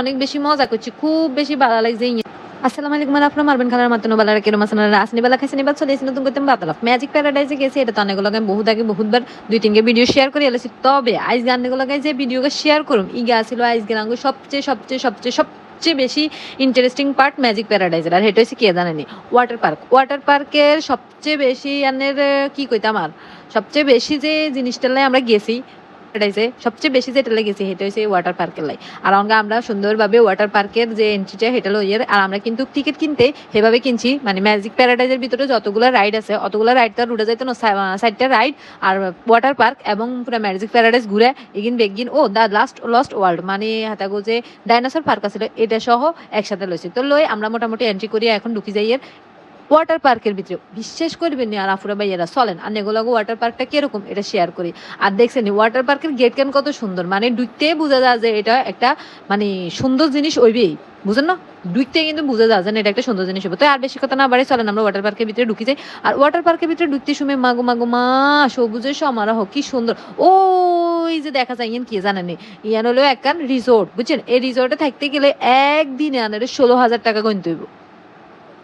অনেক বেশি মজা করছি, খুব বেশি ভালো লাগছে। আসসালামু আলাইকুম আপনার মারবেন খালার মাত্র বালারা কেরম আছেন আসনি বেলা খাইছেন এবার চলে নতুন করতে বাতলাফ। ম্যাজিক প্যারাডাইজে গেছে, এটা তো অনেকগুলো আমি বহুত আগে বহুতবার, দুই তিনকে ভিডিও শেয়ার করে এলেছি। তবে আইস গানগুলো যে ভিডিওকে শেয়ার করুম। ই ছিল আইস গান সবচেয়ে সবচেয়ে সবচেয়ে সবচেয়ে বেশি ইন্টারেস্টিং পার্ট ম্যাজিক প্যারাডাইজের আর এটা হচ্ছে কে জানেনি ওয়াটার পার্ক ওয়াটার পার্কের সবচেয়ে বেশি আনের কি কইতাম আর? সবচেয়ে বেশি যে জিনিসটালাই আমরা গেছি প্যারাডাইজে সবচেয়ে বেশি যেটা লেগেছে সেটা হচ্ছে ওয়াটার পার্কের লাই। আর আমরা সুন্দরভাবে ওয়াটার পার্কের যে এন্ট্রিটা সেটা লইয়ের আর আমরা কিন্তু টিকিট কিনতে সেভাবে কিনছি। মানে ম্যাজিক প্যারাডাইজের ভিতরে যতগুলো রাইড আছে, অতগুলো রাইড তো আর উঠে যাইতো সাইডটা রাইড আর ওয়াটার পার্ক এবং পুরো ম্যাজিক প্যারাডাইজ ঘুরে এগিন বেগিন, ও দ্য লাস্ট লস্ট ওয়ার্ল্ড মানে হাতাগো যে ডাইনোসর পার্ক আছে এটা সহ একসাথে লইছি। তো লই আমরা মোটামুটি এন্ট্রি করি এখন ঢুকি যাইয়ের ওয়াটার পার্কের ভিতরে। বিশ্বাস করবেন না আর আফুরা ভাইয়ারা, চলেন, আর নেগোলাগো ওয়াটার পার্কটা কীরকম, এটা শেয়ার করি। আর দেখছেন ওয়াটার পার্কের গেট কেন কত সুন্দর মানে ঢুকতে বোঝা যায় যে এটা একটা মানে সুন্দর জিনিস ওইবেই বুঝেন না? ঢুকতে কিন্তু বোঝা যে এটা একটা সুন্দর জিনিস হবে তো আর বেশি কথা না বাড়ি চলেন, আমরা ওয়াটার পার্কের ভিতরে ঢুকি যাই। আর ওয়াটার পার্কের ভিতরে ঢুকতে সময় মাগো মাগো, মা, সবুজের সমারোহ, কি সুন্দর। ওই যে দেখা যায়, ইয়ান কি জানেন ইয়ান হলো একখান রিসোর্ট বুঝছেন? এই রিসোর্টে থাকতে গেলে একদিনে আনারে ষোলো হাজার টাকা গণতে হইব।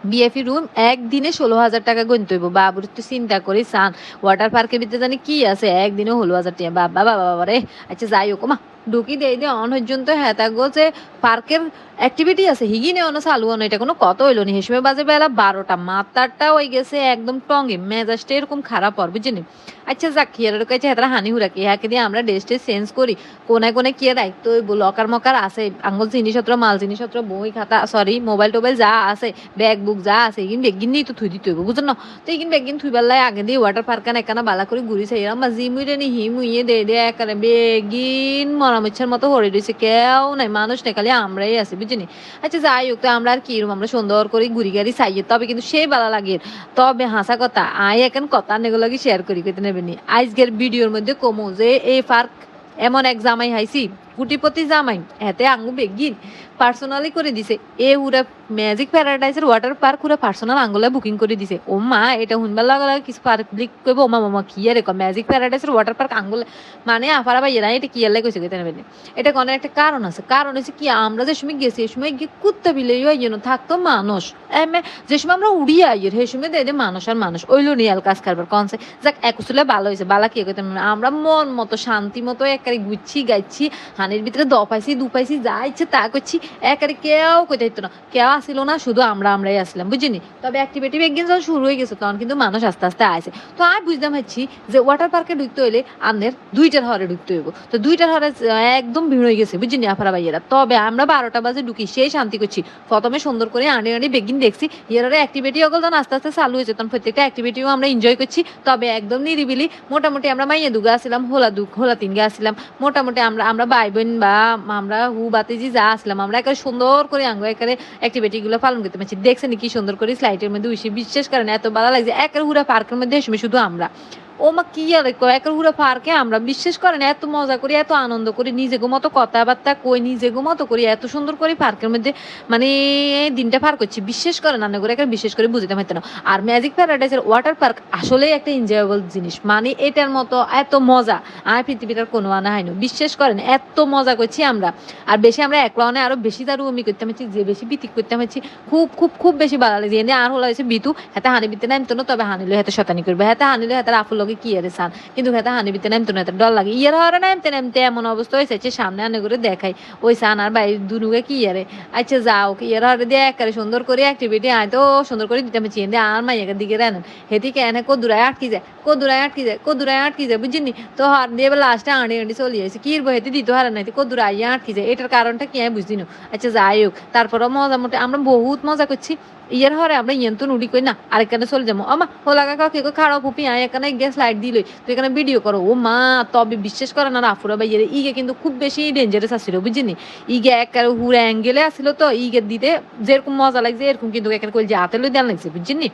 বিএফি রুম একদিনে ষোলো হাজার টাকা গণতে হইব। বাবুর একটু চিন্তা করি, সান ওয়াটার পার্কের ভিতরে জানি কি আছে? একদিনে ষোলো হাজার টাকা। বাবা বাবা বাবা রে। আচ্ছা যাই হোক মা ঢুকি দেই দে। অন পর্যন্ত হ্যাঁ থাকব যে পার্কের অ্যাক্টিভিটি আছে, হিগিনে অন, চালু অন, এটা কোনো কত হইল নি। হিসেবে বাজে বেলা বারোটা। মাতারটা ওই গেছে একদম টঙ্গে। মেজাজটা এরকম খারাপ হর বুঝিনি আচ্ছা যাক কিয়ারের কাছে হেতারা হানি হুরা কি দিয়ে আমরা ড্রেস চেঞ্জ করি। কোনায় কোনায় কিয়ে হইব লকার মকার আছে, আঙ্গুল জিনিসপত্র, মাল জিনিসপত্র, বই খাতা সরি মোবাইল টোবাইল যা আছে ব্যাগ বুক যা আছে এগিন বেগিন নিয়ে তো থুই দিতে হইব বুঝলো তো এগিন বেগিন থুই বেলায় আগে দিয়ে ওয়াটার পার্ক একানা বালা করে ঘুরি চাই। আমার জিমুইরে নি হিমুইয়ে দে দে, একারে বেগিন মরামচ্ছার মতো হরে রয়েছে কেউ নাই, মানুষ নাই, খালি আমরাই আছি, বুঝিনি? আচ্ছা যাই হোক, তো আমরা আর কি এরকম আমরা সুন্দর করে ঘুরি গাড়ি চাইয়ে তবে কিন্তু সেই বালা লাগে। তবে হাসা কথা, আই এখন কথা নেগুলো শেয়ার করি, কইতে নেবেনি আজকের ভিডিওর মধ্যে কমো যে এই পার্ক এমন এক জামাই হাইছি কুটিপতি জামাই, এতে আঙ্গু বেগিন। পার্সোনালি করে দিছে। এ উরা ম্যাজিক প্যারাডাইসের ওয়াটার পার্ক পুরো পার্সোনাল আঙ্গুলে বুকিং করে দিছে। ও মা, এটা শুনবার লাগা লাগা কিছু পাবলিক কইব। ও মা মামা কি আরে ম্যাজিক প্যারাডাইসের ওয়াটার পার্ক আঙ্গুলে মানে আফারা ভাই এরা এটা কি আল্লাহ কইছে কইতে এটা কোনো একটা কারণ আছে। কারণ হচ্ছে কি, আমরা যে সময় গেছি, এই সময় গিয়ে কুত্তা বিলে যেন থাকতো মানুষ। এমে যে সময় আমরা উড়িয়ে আইয়ের, সেই সময় দে মানুষ আর মানুষ। ওইলো নিয়াল কাজ কারবার কনসে যাক একুশলে ভালো হয়েছে বালা কি কইতে আমরা মন মতো, শান্তি মতো একারে গুচ্ছি গাইছি হানির ভিতরে দ পাইছি, দু পাইছি, যা ইচ্ছে তা করছি। একারে কেউ হইতো না। কেউ আসিল না, শুধু আমরা আমরাই আসলাম, বুঝিনি? তবে অ্যাক্টিভিটি একদিন যখন শুরু হয়ে গেছে তখন কিন্তু মানুষ আস্তে আস্তে আসে তো আমি বুঝতাম হচ্ছি যে ওয়াটার পার্কে ঢুকতে হইলে আমাদের দুইটার হরে ঢুকতে হইব। তো দুইটার হরে একদম ভিড় হয়ে গেছে, বুঝিনি আফারা ভাইয়েরা? তবে আমরা বারোটা বাজে ঢুকি, সেই শান্তি করছি। প্রথমে সুন্দর করে আনি আনি বেগিন দেখছি। ইয়ারে অ্যাক্টিভিটি ওগুলো তখন আস্তে আস্তে চালু হয়েছে, তখন প্রত্যেকটা অ্যাক্টিভিটিও আমরা এনজয় করছি। তবে একদম নিরিবিলি, মোটামুটি আমরা মাইয়া দুগা আসলাম হোলা দুগ হোলা তিনগা আসলাম। মোটামুটি আমরা আমরা ভাই বোন বা আমরা হু বাতিজি যা আসলাম, আমরা একেবারে সুন্দর করে আঙ্গো একেবারে অ্যাক্টিভিটি গুলো পালন করতে পারছি। দেখছেন কি সুন্দর করে স্লাইটের মধ্যে উঠি বিশ্বাস করেন, এত ভালো লাগছে। একের হুরা পার্কের মধ্যে শুধু আমরা। ও মা কি আর একের হুরা পার্কে আমরা? বিশ্বাস করেন, এত মজা করি, এত আনন্দ করি, নিজে মতো কথাবার্তা কই, নিজে মতো করি, এত সুন্দর করে পার্কের মধ্যে মানে দিনটা পার করছি। বিশ্বাস করেন রান্না করে, একেবারে বিশেষ করে বুঝতে পারতো না। আর ম্যাজিক প্যারাডাইসের ওয়াটার পার্ক আসলেই একটা এনজয়েবল জিনিস। মানে এটার মতো এত মজা, আর পৃথিবীটার কোনো আনা হয়নি। বিশ্বাস করেন, এত মজা করছি আমরা। আর বেশি আমরা একলা অনে আরও বেশি তার আমি করতে পারছি, যে বেশি বিতিক করতে পারছি, খুব খুব খুব বেশি ভালো লাগছে। এনে আর হলো হয়েছে বিতু হাতে হানি বিতে নামতো না, তবে হানিলে হাতে শতানি করবে, হাতে হানিলে হাতে আফুল লগে কি আরে সান? কিন্তু হাতে হানি বিতে নামতো না ডর লাগে। ইয়ার হরে নামতে নামতে এমন অবস্থা হয়েছে যে সামনে আনে করে দেখাই। ওই সান আর ভাই দুনুকে কি আরে? আচ্ছা যাও, কি ইয়ার হরে দিয়ে একারে সুন্দর করে অ্যাক্টিভিটি আয় তো, সুন্দর করে দিতে পারছি এনে আর মাইয়াকে দিকে রানেন। হেদিকে এনে কদুরায় আটকি যায়, কদুরায় আটকি যায়, কদুরায় আটকি যায়, বুঝিনি? তো হার দিয়ে লাস্টে আঁড়ি আঁড়ি চলে আসে কি হেতে দিতে হারে নাই কদুরায় আটকি যায়। এটার কারণটা কি আমি বুঝিনি। আচ্ছা যাই হোক তারপরে মজা মোটে, আমরা বহুত মজা করছি। ইয়ার হরে আমরা ইয়েন তো নুড়ি কই না আর আরেকখানে চলে যাব আমা হোলা কাকা, কে খাড়া পুপি আয় এখানে গ্যাস লাইট দিলই তো এখানে ভিডিও করো ও মা তবে বিশ্বাস করে না আফুরা ভাই ইগে কিন্তু খুব বেশি ডেঞ্জারাস আসছিল বুঝিনি ইগে একেবারে হুড়ে অ্যাঙ্গেলে আসছিল তো ইগে দিতে যেরকম মজা লাগছে এরকম কিন্তু একের কই যে হাতে লই দেন লাগছে বুঝিনি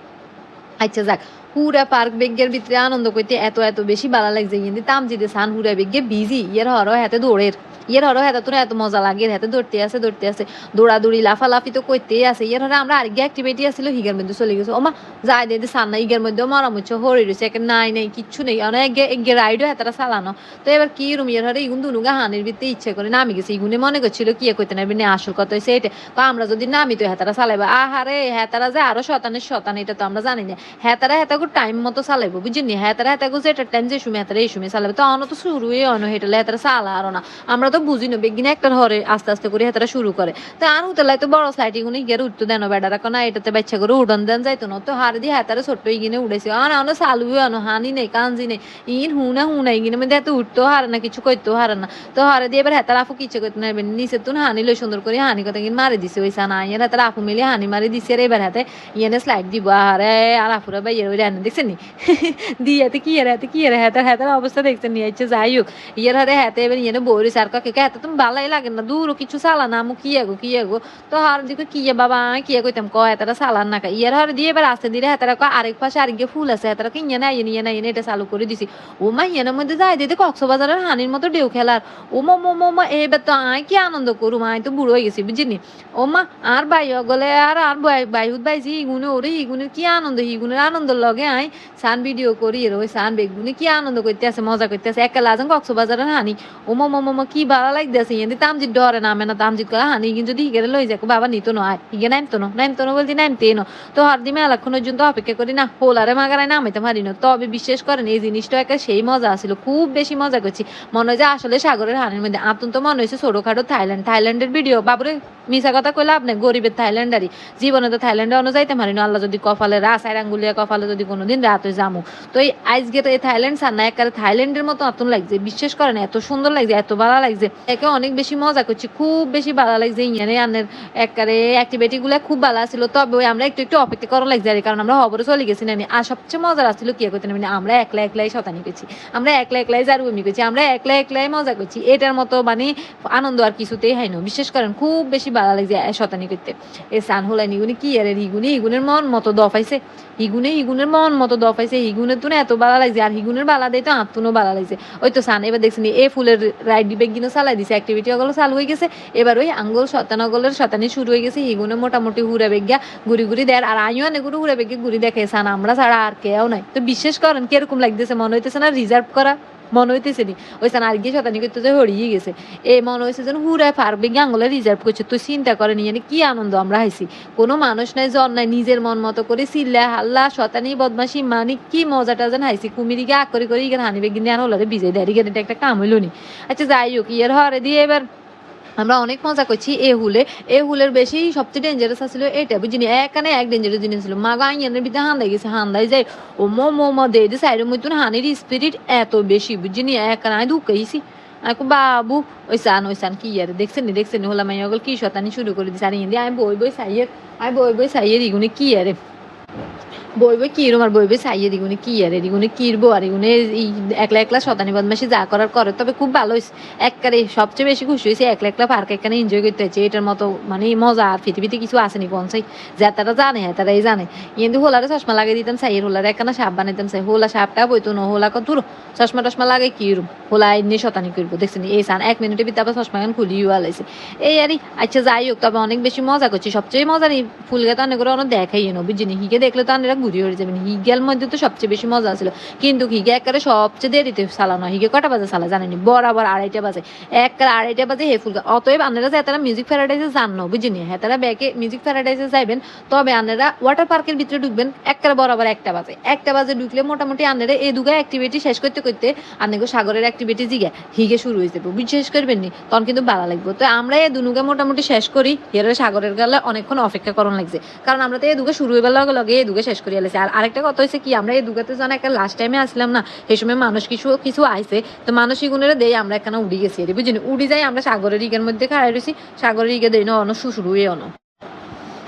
আচ্ছা যাক পুরা পার্ক বেগের ভিতরে আনন্দ করতে এত এত বেশি ভালো লাগছে। কিন্তু তাম জিতে সান হুরা বেগে বিজি ইয়ার হর হাতে দৌড়ের। ইয়ের হরো হেতা তোর এত মজা লাগে। হেতে দৌড়তে আছে দৌড়তে আছে। দৌড়াদৌড়ি, লাফালাফি তো করতেই আছে। ইয়ের হরে আমরা আরেক অ্যাক্টিভিটি আসছিল হিগার মধ্যে চলে গেছে। ওমা, যাই দিয়ে সান্না ইগের মধ্যে মরামুচ্ছে হরি রয়েছে। একে নাই নাই, কিচ্ছু নেই। অনেক এগে রাইডও হেতারা চালানো। তো এবার কি রুম? ইয়ের হরে ইগুন দুনুগা হানির ভিত্তি ইচ্ছে করে নামি গেছে। ইগুনে মনে করছিল, কি করতে নাবি না আসল কথা হয়েছে এটা? তো আমরা যদি নামি, তো হেতারা চালাইবো। আহারে হেতারা যে আরও শতানের, শতান, এটা তো আমরা জানি না। হেতারা হেতাগো টাইম মতো চালাইবো বুঝিনি হেতারা হেতাগো যে এটা টাইম যে সময় হেতারা এই সময় চালাবে তো অন তো শুরুই অন হেটালে হেতারা চালা আরও না। আমরা তো বুঝি না, বেগিনে একটা হরে আস্তে আস্তে করে হেতারা শুরু করে তো আর উতলাই তো বড় সাইড ইগুনে গিয়ে উঠতে দেন বেড়ারা কোনা এটাতে বাচ্চা করে উড়ন দেন যাইতো না। তো হার দিয়ে হেতারা ছোট্ট ইগিনে উড়েছে আর অন চালু আনো, হানি নেই, কাঞ্জি নেই। ইন হুনা হুনা ইগিনে মধ্যে এত উঠতেও হারে না, কিছু করতেও হারে না। তো হারে দিয়ে এবার হেতারা আফু কিছু করতে নেবেন নিচে তুন হানি লই সুন্দর করে হানি কথা কিন্তু মারি দিছে ওই সানা ইয়ের হেতারা আফু মিলে হানি মারি দিছে এবার হাতে। ইয়েনে স্লাইড দিব আরে আর আফুরা ভাই এর রান্না দেখছেন নি? দিয়াতে কি এর হাতে কি এর, হাতের হাতের অবস্থা দেখছেন নিয়ে ইচ্ছে যাই হোক, ইয়ের হাতে হাতে এবার ইয়েনে বইরি সার কাকে হাতে তুমি ভালোই লাগে না, দূর কিছু চালা না, আমু কি এগো কি এগো? তো হার দিকে কি বাবা কি কইতাম? ক হাতারা চালান না ইয়ের হার দিয়ে এবার আস্তে দিলে হাতারা ক আরেক পাশে আরেক ফুল আছে, হাতারা কি ইয়ে না ইয়ে ইয়ে না ইয়ে এটা চালু করে দিছি। ও মা ইয়েনের মধ্যে যাই দিতে কক্সবাজারের হানির মতো ঢেউ খেলার। ও মো মো মো, মা, এবার তো আয় কি আনন্দ করু আয় তো বুড়ো হয়ে গেছি বুঝিনি ও মা, আর বাই গলে, আর আর বাইহুত বাইছি, ইগুনে ওরে, ইগুনের কি আনন্দ, ইগুনের আনন্দ লগে আয় সান ভিডিও করি, এর ওই সান বেগুনে কি আনন্দ করতে আছে মজা করতে আছে একা লাজন কক্সবাজারের হানি। ও মো মো কি ভালো লাগতে আছে ইয়ে তামজিৎ ডরে নামে না তামজিৎ কলে হানি, কিন্তু হিগেরে লই যাকো বাবা নিত না, আয় হিগে নামতো না নামতো না বলতে নামতে ন। তো হারদি মেলাক্ষণ পর্যন্ত অপেক্ষা করি না, হোলারে মাগারায় নামাইতে পারি না। তবে বিশ্বাস করেন, এই জিনিসটা একা সেই মজা আসছিল খুব বেশি মজা করছি। মনে হয় যে আসলে সাগরের হানির মধ্যে আতুন তো মনে হয়েছে ছোটখাটো থাইল্যান্ড। থাইল্যান্ডের ভিডিও বাবুরে মিশা কথা কইলে আপনি গরিবের থাইল্যান্ডারই। জীবনে তো থাইল্যান্ডে অন্য যাইতে পারি না, আল্লাহ যদি কপালে রাসায় আঙ্গুলিয়া কপালে যদি কোনোদিন রাত হয়ে যামু। তো এই আজকে তো এই থাইল্যান্ড সার না একারে থাইল্যান্ডের মতো আতুন লাগছে, বিশ্বাস করেন, এত সুন্দর লাগছে, এত ভালো লাগছে। একে অনেক বেশি মজা করছি, খুব বেশি ভালো লাগছে ইয়ানে আনের একারে অ্যাক্টিভিটি গুলো খুব ভালো ছিল তবে ওই আমরা একটু একটু অপেক্ষা করা লাগছে, আর কারণ আমরা খবরে চলে গেছি না আর সবচেয়ে মজার আসছিল কি করতে না আমরা একলা একলাই শতানি করছি, আমরা একলা একলাই জারু বমি করছি, আমরা একলা একলাই মজা করছি, এটার মতো মানে আনন্দ আর কিছুতেই হয় না বিশ্বাস করেন, খুব বেশি ভালো লাগছে শতানি করতে। এ সান হলাই নিগুনি কি আরে হিগুনি ইগুনের মন মতো দফাইছে ইগুনে হিগুনের মন মতো দফাইছে হিগুনের তুনে এত বালা লাগছে, আর হিগুনের বালা দেয় তো আত্মনও বালা লাগছে। ওই তো সান, এবার দেখছেন এ ফুলের রাইড গিনো চালাই দিছে অ্যাক্টিভিটি ওগুলো চালু হয়ে গেছে। এবার ওই আঙ্গুল শতানগলের শতানি শুরু হয়ে গেছে, হিগুনে মোটামুটি হুড়ে বেগিয়া ঘুরি ঘুরি দেয় আর আইও অনেক ঘুরে বেগে ঘুরি দেখে, সান, আমরা ছাড়া আর কেউ নাই। তো বিশ্বাস করেন কীরকম লাগতেছে, মনে হইতেছে না রিজার্ভ করা। মনে হইতেছে নি। ওই সান আর গিয়ে শতানি করতে হরিয়ে গেছে। এই মনে হয়েছে যেন হুরে পারবে গাঙ্গলে রিজার্ভ করছে। তুই চিন্তা করে নিয়ে কি আনন্দ আমরা হাইছি। কোনো মানুষ নাই জন নাই, নিজের মন মতো করে চিল্লা, হাল্লা শতানি বদমাসি মানি কি মজাটা যেন হাইছি। কুমিরিকে আগ করে করে ইগান হানিবে গিয়ে আর হলারে বিজয় দেয় এটা একটা কাম হইল নি। আচ্ছা যাই হোক, ইয়ের হরে দিয়ে এবার আমরা অনেক মজা করছি এ হুলে। এ হুলের বেশি সবচেয়ে ডেঞ্জারাস আছিল এটা। বুঝিনি এখানে এক ডেঞ্জারাস জিনিস ছিল। মা গাইনের ভিতরে হান্দাই গেছে হান্দাই যায়। ও মো মো মো, দে দে সাইডের মধ্যে হানির স্পিরিট এত বেশি বুঝিনি এখানে আমি ঢুকাইছি আমি বাবু। ওই সান ওই সান, কি আর দেখছেন দেখছেন হলাম আমি কি শতানি শুরু করে দিছি। আর আমি বই বই, সাইয়ের। আমি বই বই, সাইয়ের, ইগুনে কি আরে বই বই কিরম আর বই বই সাইয়ে দিগুনে কি আর, এদিগুনে কিরবো আর, এগুনে এই একলা একলা শতানি বদমাসি যা করার করে। তবে খুব ভালো হয়েছে একবারে সবচেয়ে বেশি খুশি হয়েছে একলা একলা পার্ক এখানে এনজয় করতে হয়েছে এটার মতো মানে মজা আর পৃথিবীতে কিছু আসেনি পৌঁছাই। যা তারা জানে হ্যাঁ তারাই জানে। কিন্তু হোলারে চশমা লাগিয়ে দিতাম সাইয়ের হোলারে একখানা সাপ বানাইতাম সাই হোলা সাপটা বইতো না, হোলা কত দূর? চশমা টশমা লাগাই কিরম? হোলা এনে শতানি করব। দেখছেন, এই সান, এক মিনিটের ভিতরে আবার চশমা এখন খুলিও আলাইছে। এই আরই আচ্ছা যাই হোক, তবে অনেক বেশি মজা করছি। সবচেয়ে মজা নেই ফুল গাতে অনেক করে অনেক দেখাই না বুঝিনি হিগে দেখলে তো অনেকরা ঘুরি হয়ে যাবেন হিগের মধ্যে তো সবচেয়ে বেশি মজা ছিল। কিন্তু হিগে একবারে সবচেয়ে দেরিতে চালানো হিগে কটা বাজে চালা জানেনি বরাবর আড়াইটা বাজে। একবারে আড়াইটা বাজে হে ফুল অতএব আপনারা যে তারা মিউজিক প্যারাডাইসে যান না, বুঝিনি? হ্যাঁ তারা ব্যাকে মিউজিক প্যারাডাইসে যাইবেন, তবে আপনারা ওয়াটার পার্কের ভিতরে ঢুকবেন, একবারে বরাবর একটা বাজে। একটা বাজে ঢুকলে মোটামুটি আপনারা এই দুগা অ্যাক্টিভিটি শেষ করতে করতে আপনাকে সাগরের অ্যাক্টিভিটি জিগে, হিগে শুরু হয়ে যাবে। বিশ্বাস করবেন নি, তখন কিন্তু ভালো লাগবে। তো আমরা এই দুনুকে মোটামুটি শেষ করি। এর সাগরের গেলে অনেকক্ষণ অপেক্ষা করণ লাগছে। কারণ আমরা তো এই দুগে শুরু হইবার লগে লগে এই দুগে শেষ করি। আলেছি আর আরেকটা কথা হয়েছে কি, আমরা এই দুগাতে যেন একটা লাস্ট টাইমে আসলাম না, সেই সময় মানুষ কিছু কিছু আইসে তো মানুষ গুণেরা দেই আমরা এখানে উড়ি গেছি। বুঝলি উড়ি যাই আমরা সাগরের ইগের মধ্যে খাড়াই রয়েছি সাগরের ইগে দেই না, অন শুরু হয়ে অন।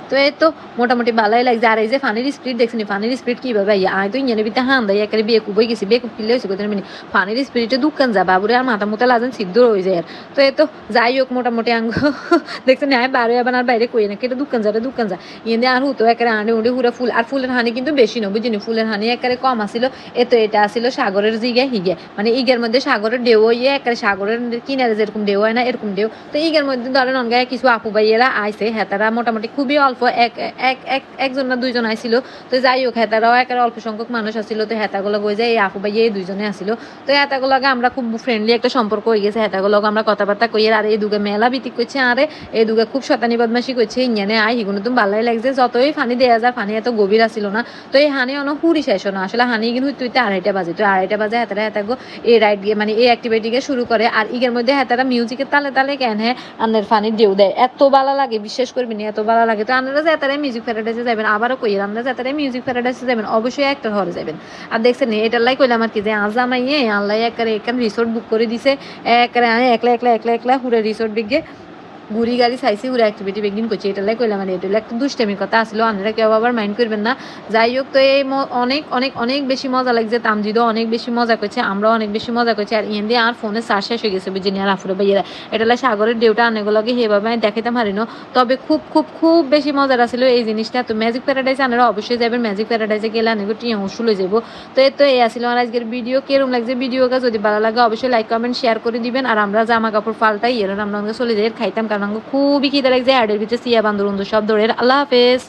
তো এই তো মোটামুটি ভালোই লাগছে। আর এই যে ফানির স্পিড দেখছি ফানির স্পিড কীভাবে? আইয়া আয় তো ইঞ্জানের ভিতরে হান দেয়, একেবারে বিয়ে কুবই গেছি বিয়ে কুব কিনলে হয়েছে কোথায় মিনি ফানির স্পিডে দোকান যা বাবুরে আর মাথা মুতা লাজেন সিদ্ধ হয়ে যায় আর। তো এই তো যাই হোক মোটামুটি আঙ্গ, দেখছেন, আয় বারো আবার আর বাইরে কই না, কেটে দোকান যাবে দোকান যা ইয়ে আর হুতো একেবারে আনে উড়ে হুড়ে ফুল, আর ফুলের হানি কিন্তু বেশি না বুঝিনি ফুলের হানি একেবারে কম আসিল, এ তো এটা আসিল সাগরের জিগে, হিগে। মানে ইগের মধ্যে সাগরের ঢেউ ইয়ে একেবারে সাগরের কিনারে যেরকম ঢেউ হয় না, এরকম ঢেউ। তো ইগের মধ্যে ধরেন অনগায় কিছু আপু ভাইয়েরা আইসে হেতারা মোটামুটি খুবই অল্প এক এক এক, একজন না দুইজন আইছিল। তো যাই হোক হেতারাও একেবারে অল্প সংখ্যক মানুষ আসছিল তো হেতাগুলো হয়ে যায় এই আপু ভাইয়ে এই দুইজনে আসিল তো হেতাগুলোকে আমরা খুব ফ্রেন্ডলি একটা সম্পর্ক হয়ে গেছে। হেতাগুলোকে আমরা কথাবার্তা কই আর, এই দুগে মেলা ভিত্তিক করছে, আরে, এই দুগে খুব শতানি বদমাসি করছে, ইঞ্জানে আই হিগুলো তুমি ভালোই লাগছে, যতই ফানি দেয়া যায়, ফানি এত গভীর আসিল না। তো এই হানি অন হুরি শেষ না আসলে হানি কিন্তু তুইতে আড়াইটা বাজে। তো আড়াইটা বাজে হেতারা হেতাগো এই রাইড গিয়ে মানে এই অ্যাক্টিভিটিকে শুরু করে। আর ইগের মধ্যে হেতারা মিউজিকের তালে তালে কেন হ্যাঁ আন্নের ফানি ঢেউ দেয়। এত ভালো লাগে, বিশ্বাস করবি না, এত ভালো লাগে। তো আপনারা যে এতারাই মিউজিক প্যারাডাইসে যাবেন আবারও কই আপনারা যে এতারাই মিউজিক প্যারাডাইসে যাবেন অবশ্যই একটা হরে যাবেন আর দেখছেন এটার লাই কইলাম আমার কি যে আজ আমাইয়ে আল্লাহ একারে এখান রিসোর্ট বুক করে দিছে একবারে একলা একলা একলা একলা হুড়ে রিসোর্ট বিগে ঘুরি গাড়ি চাইছি ঘুরে অ্যাক্টিভিটি বেগিন করছি এটা কইলাম মানে এটা একটা দুষ্টামির কথা আসলো আপনারা কেউ আবার মাইন্ড করবেন না। যাই হোক তো এই অনেক অনেক অনেক বেশি মজা লাগছে। তামজিদও অনেক বেশি মজা করছে, আমরাও অনেক বেশি মজা করছি। আর ইয়ে দিয়ে আর ফোনে চার্জ শেষ হয়ে গেছে বুঝিনি আর আফুরে ভাইয়েরা। এটা লাই সাগরের ডেউটা অনেকগুলোকে সেভাবে আমি দেখাইতে পারিনো তবে খুব খুব খুব বেশি মজার ছিল এই জিনিসটা। তো ম্যাজিক প্যারাডাইসে আপনারা অবশ্যই যাবেন ম্যাজিক প্যারাডাইসে গেলে অনেক টিয়া উসুল হয়ে যাব তো এই তো এই আসলে আমার আজকের ভিডিও কেরম লাগছে ভিডিওটা যদি ভালো লাগে অবশ্যই লাইক কমেন্ট শেয়ার করে দিবেন। আর আমরা জামা কাপড় পাল্টাই এর আমরা চলে যাই খাইতাম কারণ খুবই খিদে লাগছে অ্যাডের ভিতরে সিয়া বান্দর সব দৌড়ের আল্লাহ হাফেজ।